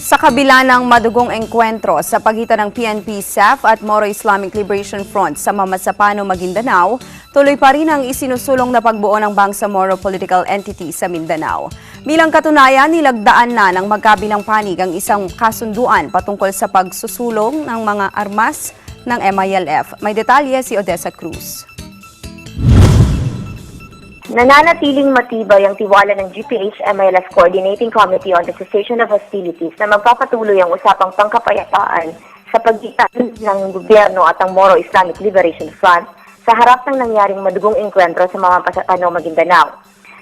Sa kabila ng madugong engkwentro sa pagitan ng PNP SAF at Moro Islamic Liberation Front sa Mamasapano, Maguindanao, tuloy pa rin ang isinusulong na pagbuo ng Bangsamoro Political Entity sa Mindanao. Bilang katunayan, nilagdaan na ng magkabilang panig ang isang kasunduan patungkol sa pagsusulong ng mga armas ng MILF. May detalye si Odessa Cruz. Nananatiling matibay ang tiwala ng GPH-MILF Coordinating Committee on the Cessation of Hostilities na magpapatuloy ang usapang pangkapayapaan sa pagitan ng gobyerno at ang Moro Islamic Liberation Front sa harap ng nangyaring madugong engkwentro sa mga pasatano Maguindanao.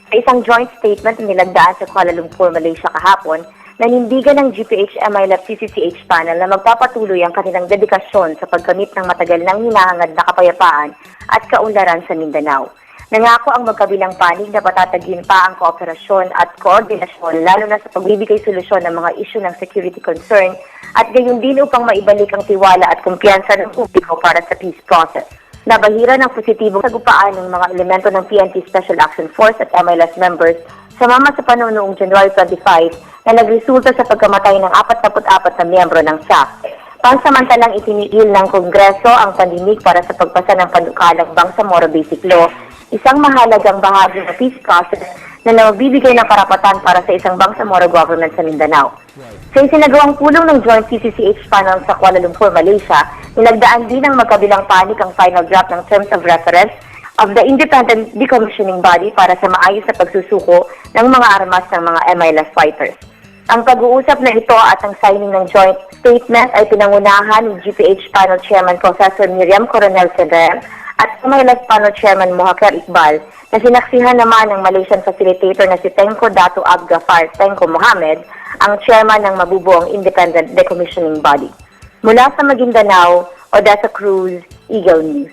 Sa isang joint statement na nilagdaan sa Kuala Lumpur, Malaysia kahapon, nanindigan ng GPH-MILF CCCH panel na magpapatuloy ang kanilang dedikasyon sa pagkamit ng matagal nang hinahangad na kapayapaan at kaunlaran sa Mindanao. Nangako ang magkabilang panig na patatagin pa ang kooperasyon at koordinasyon lalo na sa pagbibigay solusyon ng mga isyu ng security concern at gayon din upang maibalik ang tiwala at kumpiyansa ng publiko para sa peace process. Nabahira ng positibong sagupaan ng mga elemento ng PNP Special Action Force at MLS members sumama sa panahon noong January 25 na nagresulta sa pagkamatay ng 44 na miyembro ng SAF. Pansamantalang itinigil ng Kongreso ang pandinig para sa pagpasa ng panukalang Bangsamoro Basic Law, isang mahalagang bahagi ng peace process na nagbibigay ng karapatan para sa isang Bangsamoro government sa Mindanao. Sa isinagawang pulong ng Joint CCCH panel sa Kuala Lumpur, Malaysia, nilagdaan din ng magkabilang panig ang final draft ng Terms of Reference of the Independent Decommissioning Body para sa maayos na pagsusuko ng mga armas ng mga MILF fighters. Ang pag-uusap na ito at ang signing ng joint statement ay pinangunahan ni GPH Panel Chairman Professor Miriam Coronel Cedrem at MILF Panel Chairman Mohakar Iqbal na sinaksihan naman ng Malaysian Facilitator na si Tenko Datu Abgafar Tenko Mohamed, ang chairman ng mabubuong Independent Decommissioning Body. Mula sa Maguindanao, Odessa Cruz, Eagle News.